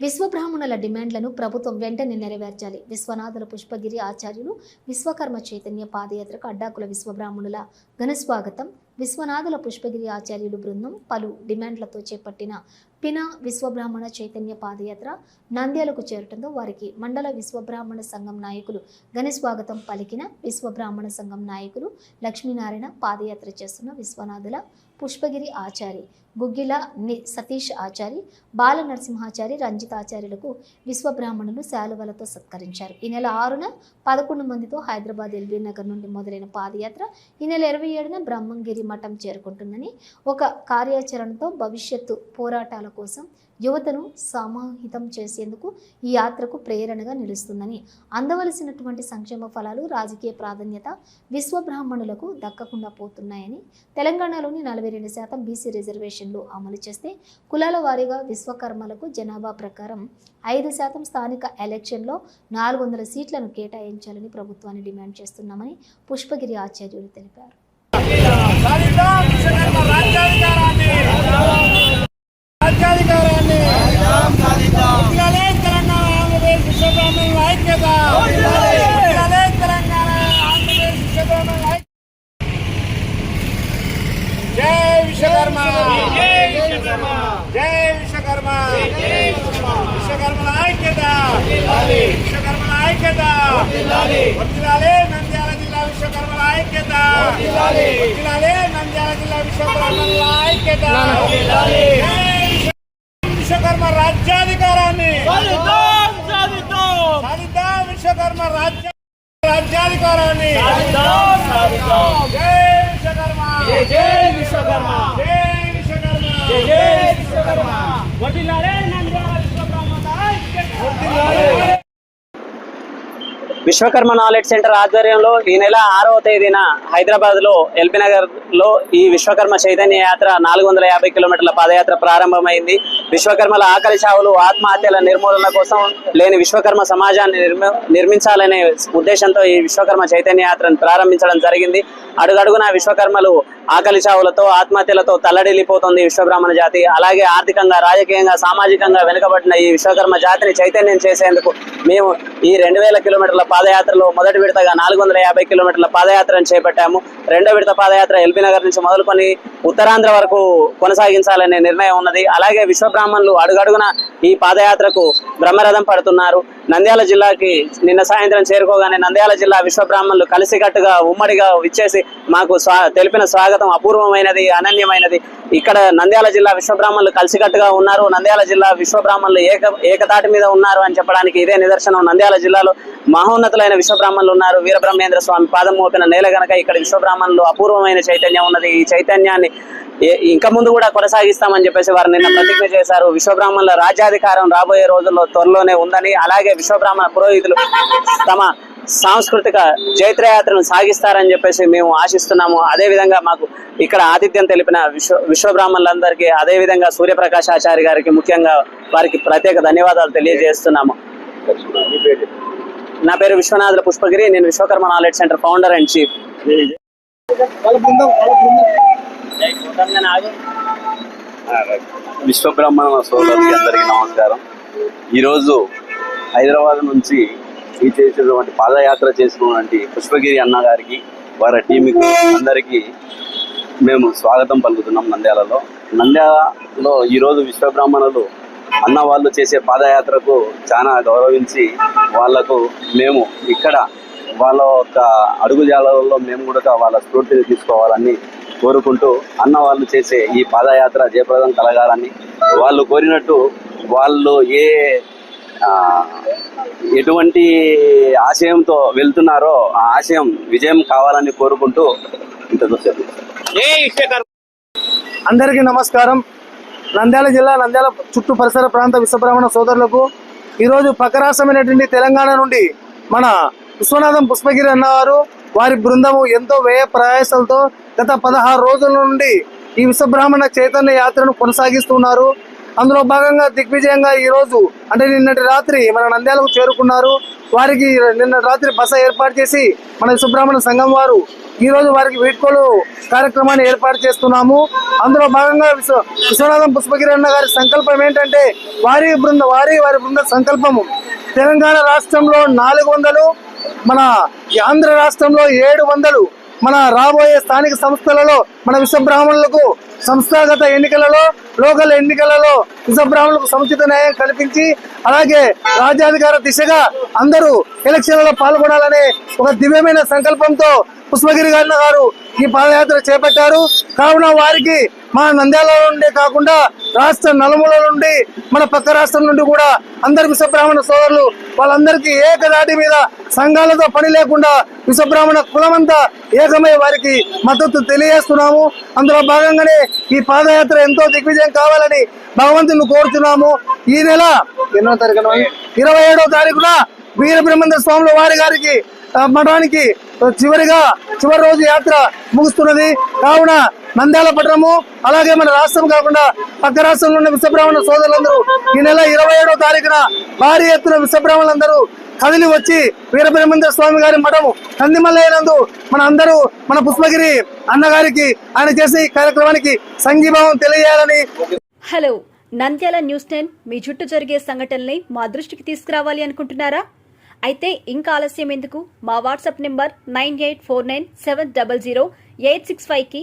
విశ్వబ్రాహ్మణుల డిమాండ్లను ప్రభుత్వం వెంటనే నెరవేర్చాలి. విశ్వనాథుల పుష్పగిరి ఆచార్యులు విశ్వకర్మ చైతన్య పాదయాత్రకు అడ్డాకుల విశ్వబ్రాహ్మణుల ఘన స్వాగతం. విశ్వనాథుల పుష్పగిరి ఆచార్యులు బృందం పలు డిమాండ్లతో చేపట్టిన పిన విశ్వబ్రాహ్మణ చైతన్య పాదయాత్ర నంద్యాలకు చేరటంతో వారికి మండల విశ్వబ్రాహ్మణ సంఘం నాయకులు ఘన స్వాగతం పలికిన విశ్వబ్రాహ్మణ సంఘం నాయకులు లక్ష్మీనారాయణ పాదయాత్ర చేస్తున్న విశ్వనాథుల పుష్పగిరి ఆచారి గుగ్గిల ని సతీష్ ఆచారి బాల నరసింహాచారి రంజిత్ ఆచార్యులకు విశ్వబ్రాహ్మణులు శాలువలతో సత్కరించారు. ఈ నెల ఆరున పదకొండు మందితో హైదరాబాద్ ఎల్బీ నగర్ నుండి మొదలైన పాదయాత్ర ఈ నెల ఇరవై ఏడున బ్రహ్మంగిరి మఠం చేరుకుంటుందని ఒక కార్యాచరణతో భవిష్యత్తు పోరాటాల కోసం యువతను సమాహితం చేసేందుకు ఈ యాత్రకు ప్రేరణగా నిలుస్తుందని అందవలసినటువంటి సంక్షేమ ఫలాలు రాజకీయ ప్రాధాన్యత విశ్వబ్రాహ్మణులకు దక్కకుండా పోతున్నాయని తెలంగాణలోని నలభై రెండు శాతం బీసీ రిజర్వేషన్లు అమలు చేస్తే కులాల వారీగా విశ్వకర్మలకు జనాభా ప్రకారం ఐదు శాతం స్థానిక ఎలక్షన్లో నాలుగు వందల సీట్లను కేటాయించాలని ప్రభుత్వాన్ని డిమాండ్ చేస్తున్నామని పుష్పగిరి ఆచార్యులు తెలిపారు రాజ్యాధికారాన్ని రాజ్యాధికారాన్ని తెలంగాణ ఆంధ్రప్రదేశ్ విశ్వబ్రాహ్మణుల ఐక్యత. తెలంగాణ ఆంధ్రప్రదేశ్ విశ్వబ్రాహ్మణుల ఐక్యత. జై విశ్వకర్మ. జై విశ్వకర్మ. జై విశ్వకర్మ విశ్వకర్మల ఐక్యత. విశ్వకర్మల ఐక్యత. వర్ధిల్లాలే నంద్యాల జిల్లా విశ్వకర్మల ఐక్యత. వర్ధిల్లాలే నంద్యాల జిల్లా విశ్వకర్మల ఐక్యత. జై రాజ్యాధికారాన్ని. సాధిద్దాం విశ్వకర్మ రాజ్య రాజ్యాధికారాన్ని జై విశ్వకర్మ జై విశ్వకర్మ జై విశ్వకర్మ జై విశ్వకర్మ వడ్డిల్లారే నంద్యాల విశ్వబ్రహ్మణ ఐక్యత. విశ్వకర్మ నాలెడ్జ్ సెంటర్ ఆధ్వర్యంలో ఈ నెల ఆరవ తేదీన హైదరాబాద్లో ఎల్బీ లో ఈ విశ్వకర్మ చైతన్య యాత్ర నాలుగు వందల యాభై కిలోమీటర్ల పాదయాత్ర ప్రారంభమైంది. విశ్వకర్మల ఆకలి చావులు ఆత్మహత్యల నిర్మూలన కోసం లేని విశ్వకర్మ సమాజాన్ని నిర్మించాలనే ఉద్దేశంతో ఈ విశ్వకర్మ చైతన్య యాత్రను ప్రారంభించడం జరిగింది. అడుగడుగున విశ్వకర్మలు ఆకలి చావులతో ఆత్మహత్యలతో తల్లడిల్లిపోతుంది విశ్వబ్రాహ్మణ జాతి. అలాగే ఆర్థికంగా రాజకీయంగా సామాజికంగా వెనుకబడిన ఈ విశ్వకర్మ జాతిని చైతన్యం చేసేందుకు మేము ఈ రెండు వేల కిలోమీటర్ల పాదయాత్రలో మొదటి విడతగా నాలుగు వందల యాభై కిలోమీటర్ల పాదయాత్రను చేపట్టాము. రెండో విడత పాదయాత్ర ఎల్బీ నగర్ నుంచి మొదలుకొని ఉత్తరాంధ్ర వరకు కొనసాగించాలనే నిర్ణయం ఉన్నది. అలాగే విశ్వబ్రాహ్మణులు అడుగడుగున ఈ పాదయాత్రకు బ్రహ్మరథం పడుతున్నారు. నంద్యాల జిల్లాకి నిన్న సాయంత్రం చేరుకోగానే నంద్యాల జిల్లా విశ్వబ్రాహ్మణులు కలిసికట్టుగా ఉమ్మడిగా విచ్చేసి మాకు స్వా తెలిపిన స్వాగతం అపూర్వమైనది అనన్యమైనది. ఇక్కడ నంద్యాల జిల్లా విశ్వబ్రాహ్మణులు కలిసికట్టుగా ఉన్నారు. నంద్యాల జిల్లా విశ్వబ్రాహ్మణులు ఏక ఏకతాటి మీద ఉన్నారు అని చెప్పడానికి ఇదే నిదర్శనం. నంద్యాల జిల్లాలో మహోన్నతులైన విశ్వబ్రాహ్మణులు ఉన్నారు. వీరబ్రహ్మేంద్ర స్వామి పాదం మోపిన నేల గనక ఇక్కడ విశ్వబ్రాహ్మణులు అపూర్వమైన చైతన్యం ఉన్నది ఈ చైతన్యాన్ని ఇంకా ముందు కూడా కొనసాగిస్తామని చెప్పేసి వారు నిన్న ప్రతిజ్ఞ చేశారు. విశ్వబ్రాహ్మణుల రాజ్యాధికారం రాబోయే రోజుల్లో త్వరలోనే ఉందని అలాగే విశ్వబ్రాహ్మణ పురోహితులు తమ సాంస్కృతిక జైత్రయాత్రను సాగిస్తారని చెప్పేసి మేము ఆశిస్తున్నాము. అదేవిధంగా మాకు ఇక్కడ ఆతిథ్యం తెలిపిన విశ్వ విశ్వబ్రాహ్మణులందరికీ అదేవిధంగా సూర్యప్రకాశ్ ఆచారి గారికి ముఖ్యంగా వారికి ప్రత్యేక ధన్యవాదాలు తెలియజేస్తున్నాము. నా పేరు విశ్వనాథుల పుష్పగిరి. నేను Vishwakarma knowledge centre founder and chief. Vishwabrahmana సోదరులకి అందరికీ నమస్కారం. ఈరోజు హైదరాబాద్ నుంచి ఈ చేసినటువంటి పాదయాత్ర చేసినటువంటి పుష్పగిరి అన్న గారికి వారి టీంకి అందరికీ మేము స్వాగతం పలుకుతున్నాం నంద్యాలలో. నంద్యాలలో ఈరోజు విశ్వబ్రాహ్మణులు అన్న వాళ్ళు చేసే పాదయాత్రకు చాలా గౌరవించి వాళ్ళకు మేము ఇక్కడ వాళ్ళ యొక్క అడుగుజాలలో మేము కూడా వాళ్ళ స్ఫూర్తిని తీసుకోవాలని కోరుకుంటూ అన్న వాళ్ళు చేసే ఈ పాదయాత్ర జయప్రదం కలగాలని వాళ్ళు కోరినట్టు వాళ్ళు ఏ ఎటువంటి ఆశయంతో వెళ్తున్నారో ఆ ఆశయం విజయం కావాలని కోరుకుంటూ ఇంతకు అందరికీ నమస్కారం. నంద్యాల జిల్లా నంద్యాల చుట్టూ పరిసర ప్రాంత విశ్వబ్రాహ్మణ సోదరులకు ఈరోజు పక్క రాష్ట్రమైనటువంటి తెలంగాణ నుండి మన విశ్వనాథం పుష్పగిరి అన్నవారు వారి బృందము ఎంతో వ్యయ ప్రయాసాలతో గత పదహారు రోజుల నుండి ఈ విశ్వబ్రాహ్మణ చైతన్య యాత్రను కొనసాగిస్తున్నారు. అందులో భాగంగా దిగ్విజయంగా ఈ రోజు అంటే నిన్నటి రాత్రి మన నంద్యాలకు చేరుకున్నారు. వారికి నిన్న రాత్రి బస ఏర్పాటు చేసి మన సుబ్రహ్మణ్య సంఘం వారు ఈ రోజు వారికి వీడ్కోలు కార్యక్రమాన్ని ఏర్పాటు చేస్తున్నాము. అందులో భాగంగా విశ్వ విశ్వనాథం పుష్పగిరి అన్న గారి సంకల్పం ఏంటంటే వారి బృంద వారి వారి బృంద సంకల్పము. తెలంగాణ రాష్ట్రంలో నాలుగు వందలు మన ఆంధ్ర రాష్ట్రంలో ఏడు వందలు మన రాబోయే స్థానిక సంస్థలలో మన విశ్వబ్రాహ్మణులకు సంస్థాగత ఎన్నికలలో లోకల్ ఎన్నికలలో నిజబ్రాహ్మణులకు సముచిత న్యాయం కల్పించి అలాగే రాజ్యాధికార దిశగా అందరూ ఎలక్షన్లలో పాల్గొనాలనే ఒక దివ్యమైన సంకల్పంతో పుష్పగిరి గారిన గారు ఈ పాదయాత్ర చేపట్టారు. కావున వారికి మా నంద్యాలలో ఉండే కాకుండా రాష్ట్ర నలుమూల నుండి మన పక్క రాష్ట్రం నుండి కూడా అందరు విశ్వబ్రాహ్మణ సోదరులు వాళ్ళందరికీ ఏకదాటి మీద సంఘాలతో పని లేకుండా విశ్వబ్రాహ్మణ కులమంతా ఏకమై వారికి మద్దతు తెలియజేస్తున్నాము. అందులో భాగంగానే ఈ పాదయాత్ర ఎంతో దిగ్విజయం కావాలని భగవంతుని కోరుతున్నాము ఈ నెల ఎన్నో తారీఖున? ఇరవై ఏడవ తారీఖున వీర బ్రహ్మేంద్ర స్వాముల వారి గారికి మఠానికి చివరిగా చివరి రోజు యాత్ర ముగుస్తున్నది. కావున నంద్యాల పట్టణము అలాగే మన రాష్ట్రం కాకుండా పక్క రాష్ట్రంలో ఉన్న విశ్వబ్రాహ్మణ సోదరులందరూ ఈ నెల ఇరవై ఏడవ తారీఖున భారీ ఎత్తున విశ్వబ్రాహ్మణులందరూ కదిలి వచ్చి వీరబ్రహ్మేంద్ర స్వామి గారి మఠము కందిమల్లయ్యనందు మన అందరూ మన పుష్పగిరి అన్నగారికి ఆయన చేసే కార్యక్రమానికి సంఘీభావం తెలియజేయాలని హలో నంద్యాల న్యూస్ టెన్ మీ చుట్టూ జరిగే సంఘటనల్ని మా దృష్టికి తీసుకురావాలి అనుకుంటున్నారా? అయితే ఇంకా ఆలస్యం ఎందుకు? మా WhatsApp number nine eight four nine seven double zero eight six ఫైవ్కి